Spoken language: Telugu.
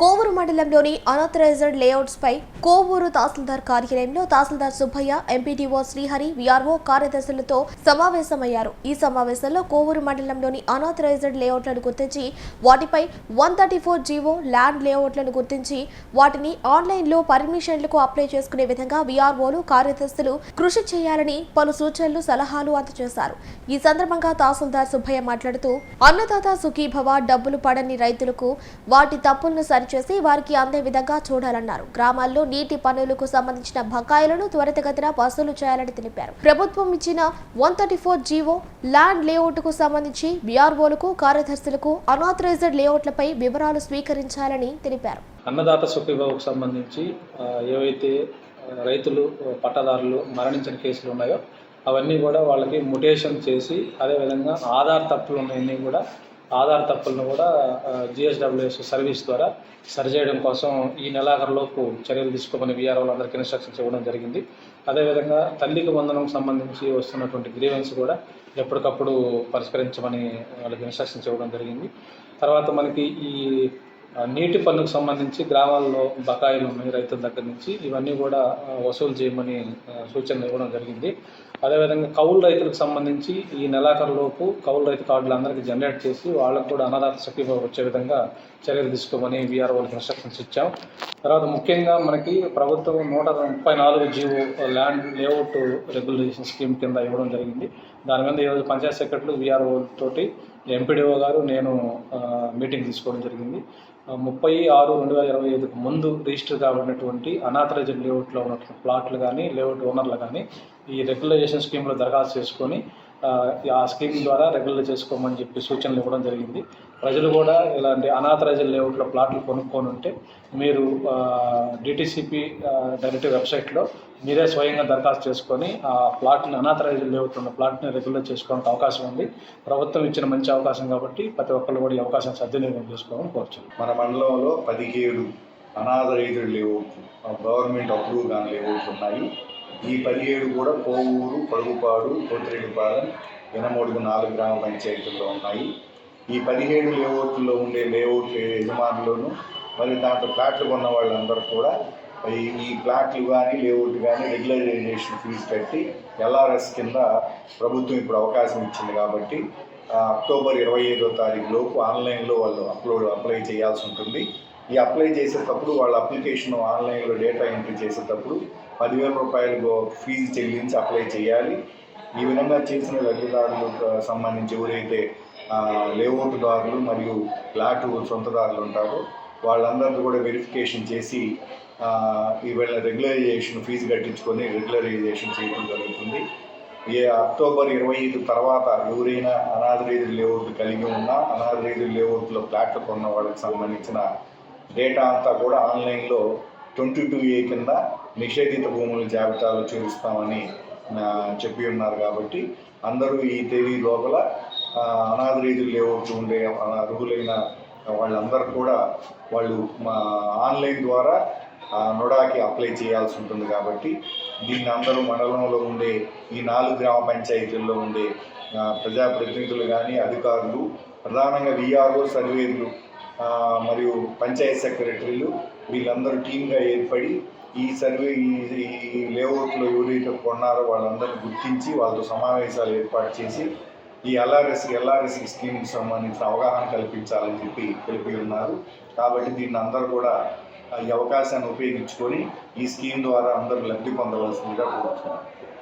కోవూరు మండలంలోని అనథరైజ్డ్ లేఅవుట్స్ పై కోవూరు తహసీల్దార్ కార్యాలయంలో తహసీల్దార్ సుబ్బయ్య ఎంపీటీఓ శ్రీహరి విఆర్ఓ కార్యదర్శులతో సమావేశమయ్యారు. ఈ సమావేశంలో కోవూరు మండలంలోని అనథరైజ్డ్ లేఅవుట్లను గుర్తించి వాటిపై one thirty four GO land లేఅవుట్లను గుర్తించి వాటిని ఆన్లైన్లో పర్మిషన్లకు అప్లై చేసుకునే విధంగా విఆర్ఓలు కార్యదర్శులు కృషి చేయాలని పలు సూచనలు సలహాలు అందజేశారు. ఈ సందర్భంగా తహసీల్దార్ సుబ్బయ్య మాట్లాడుతూ అన్నదాత సుఖీభవ డబ్బులు పడని రైతులకు వాటి తప్పులను సరి చేసి వారికి అందే విధంగా చూడాలన్నారు. గ్రామాల్లో నీటి పనులకు సంబంధించిన బకాయిలను త్వరితగతిన వసూలు చేయాలని తెలిపారు. ప్రభుత్వం ఇచ్చిన one thirty four GO land లేఅవుట్కు సంబంధించి బీఆర్ఓలకు కార్యదర్శులకు అనాథరైజ్డ్ లేఅవుట్లపై వివరాలు స్వీకరించాలని తెలిపారు. అన్నదాత సుఖీభావుకు సంబంధించి ఏవైతే రైతులు పట్టదారులు మరణించిన కేసులు ఉన్నాయో అవన్నీ కూడా వాళ్ళకి ముటేషన్ చేసి అదేవిధంగా ఆధార్ తప్పులు ఉన్నాయన్నీ కూడా ఆధార్ తప్పులను కూడా జిఎస్డబ్ల్యూఎస్ సర్వీస్ ద్వారా సరిచేయడం కోసం ఈ నెలాఖరులోపు చర్యలు తీసుకోమని వీఆర్ అందరికీ ఇన్స్ట్రక్షన్స్ ఇవ్వడం జరిగింది. అదేవిధంగా తల్లికి వందనం సంబంధించి వస్తున్నటువంటి గ్రీవెన్స్ కూడా ఎప్పటికప్పుడు పరిష్కరించమని వాళ్ళకి ఇన్స్ట్రక్షన్స్ ఇవ్వడం జరిగింది. తర్వాత మనకి ఈ నీటి పన్నుకు సంబంధించి గ్రామాల్లో బకాయిలు ఉన్నాయి రైతుల దగ్గర నుంచి. ఇవన్నీ కూడా వసూలు చేయమని సూచనలు ఇవ్వడం జరిగింది. అదేవిధంగా కౌలు రైతులకు సంబంధించి ఈ నెలాఖరులోపు కౌలు రైతు కార్డులు అందరికీ జనరేట్ చేసి వాళ్ళకు కూడా అన్నదాత సఖీభావ వచ్చే విధంగా చర్యలు తీసుకోమని వీఆర్ఓలకు ఇన్స్ట్రక్షన్స్ ఇచ్చాం. తర్వాత ముఖ్యంగా మనకి ప్రభుత్వం నూట ముప్పై నాలుగు GO land layout regulation scheme కింద ఇవ్వడం జరిగింది. దాని మీద ఈరోజు పంచాయత్ సెక్రటరీ వీఆర్ఓ తోటి ఎంపీడీఓ గారు నేను మీటింగ్ తీసుకోవడం జరిగింది. ముప్పై ఆరు రెండు వేల ఇరవై ఐదుకు ముందు రిజిస్టర్ కాబడినటువంటి అనాథరైజ్డ్ లేఅవుట్లో ఉన్నటువంటి ప్లాట్లు కానీ లేఅవుట్ ఓనర్లు కానీ ఈ రెగ్యులైజేషన్ స్కీమ్లో దరఖాస్తు చేసుకొని ఆ, స్కీమ్ ద్వారా రెగ్యులర్ చేసుకోమని చెప్పి సూచనలు ఇవ్వడం జరిగింది. ప్రజలు కూడా ఇలాంటి అనాథరైజ్డ్ లేఅవుట్లో ప్లాట్లు కొనుక్కొని ఉంటే మీరు డిటిసిపి డైరెక్ట్ వెబ్సైట్లో మీరే స్వయంగా దరఖాస్తు చేసుకొని ఆ ప్లాట్ని అనాథరైజ్డ్ లేఅవుట్ ఉన్న ప్లాట్ని రెగ్యులర్ చేసుకోవడానికి అవకాశం ఉంది. ప్రభుత్వం ఇచ్చిన మంచి అవకాశం కాబట్టి ప్రతి ఒక్కళ్ళు కూడా ఈ అవకాశం సద్వినియోగం చేసుకోవాలని కోరుచున్నాను మన మండలంలో పదిహేడు అనాథరైతుడు లేఅవుట్లు గవర్నమెంట్ అప్రూవ్ కానీ లేఅవుట్లు ఉన్నాయి. ఈ పదిహేడు కూడా కోవూరు పరుగుపాడు కోతిరెడ్డిపాలెం వినమోడుగు నాలుగు గ్రామ పంచాయతీల్లో ఉన్నాయి. ఈ పదిహేడు లేఅవుట్లో ఉండే లేఅవుట్ యజమానులను మరి దాంట్లో ప్లాట్లు కొన్న వాళ్ళందరూ కూడా ఈ ఈ ప్లాట్లు కానీ లేఅవుట్ కానీ రెగ్యులరైజేషన్ ఫీజు కట్టి ఎల్ఆర్ఎస్ కింద ప్రభుత్వం ఇప్పుడు అవకాశం ఇచ్చింది కాబట్టి అక్టోబర్ ఇరవై ఐదో తారీఖు లోపు ఆన్లైన్లో వాళ్ళు అప్లోడ్ అప్లై చేయాల్సి ఉంటుంది. ఈ అప్లై చేసేటప్పుడు వాళ్ళ అప్లికేషన్ ఆన్లైన్లో డేటా ఎంట్రీ చేసేటప్పుడు పదివేల రూపాయలు ఫీజు చెల్లించి అప్లై చేయాలి. ఈ విధంగా చేసిన లబ్ధిదారులకు సంబంధించి ఎవరైతే లేఅవుట్దారులు మరియు ఫ్లాట్ సొంతదారులు ఉంటారో వాళ్ళందరినీ కూడా వెరిఫికేషన్ చేసి ఈవేళ ఈ రెగ్యులరైజేషన్ ఫీజు కట్టించుకొని రెగ్యులరైజేషన్ చేయడం జరుగుతుంది. ఏ అక్టోబర్ ఇరవై ఐదు తర్వాత ఎవరైనా అనాథరైజు లేఅవుట్ కలిగి ఉన్నా అనాథరైజు లేఅవుట్లో ఫ్లాట్లు కొన్న వాళ్ళకి సంబంధించిన డేటా అంతా కూడా ఆన్లైన్లో ట్వంటీ టూ ఏ కింద నిషేధిత భూముల జాబితాలో చేరుస్తామని చెప్పి ఉన్నారు కాబట్టి అందరూ ఈ తేదీ లోపల అనాథ రీతులు లేవచ్చు ఉండే అర్హులైన వాళ్ళందరూ కూడా వాళ్ళు మా ఆన్లైన్ ద్వారా నొడాకి అప్లై చేయాల్సి ఉంటుంది కాబట్టి దీన్ని అందరూ మండలంలో ఉండే ఈ నాలుగు గ్రామ పంచాయతీల్లో ఉండే ప్రజాప్రతినిధులు కానీ అధికారులు ప్రధానంగా విఆర్ఓ సర్వేలు మరియు పంచాయత్ సెక్రటరీలు వీళ్ళందరూ టీమ్గా ఏర్పడి ఈ సర్వే ఈ ఈ లేఅవుట్లో ఎవరైతే కొన్నారో వాళ్ళందరినీ గుర్తించి వాళ్ళతో సమావేశాలు ఏర్పాటు చేసి ఈ ఎల్ఆర్ఎస్ ఎల్ఆర్ఎస్ స్కీమ్కి సంబంధించిన అవగాహన కల్పించాలని చెప్పి తెలిపి ఉన్నారు. కాబట్టి దీన్ని అందరూ కూడా ఈ అవకాశాన్ని ఉపయోగించుకొని ఈ స్కీమ్ ద్వారా అందరూ లబ్ధి పొందవలసిందిగా కోరుతున్నాను